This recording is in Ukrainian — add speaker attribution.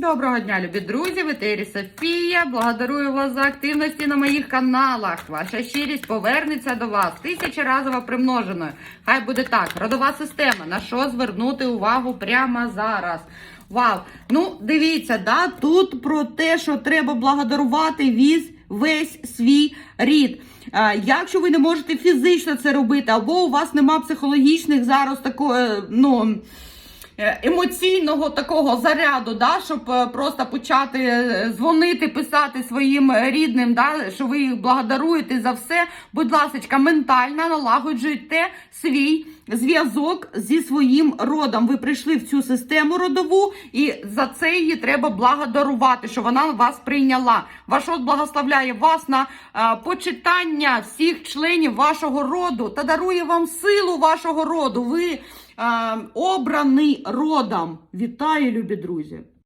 Speaker 1: Доброго дня, любі друзі! В етері Софія. Благодарую вас за активності на моїх каналах. Ваша щирість повернеться до вас тисячеразово примноженою. Хай буде так. Родова система. На що звернути увагу прямо зараз? Вау! Ну, дивіться, да, тут про те, що треба благодарувати віз весь свій рід. Якщо ви не можете фізично це робити, або у вас нема психологічних зараз такої, ну. Е, Емоційного такого заряду, да, щоб е, просто почати е, дзвонити, писати своїм рідним, да, що ви їх благодаруєте за все. Будь ласка, ментально налагоджуйте свій зв'язок зі своїм родом. Ви прийшли в цю систему родову, і за це її треба благодарувати, що вона вас прийняла. Ваш род благословляє вас на е, почитання всіх членів вашого роду та дарує вам силу вашого роду. Ви е, обраний родом. Вітаю, любі друзі!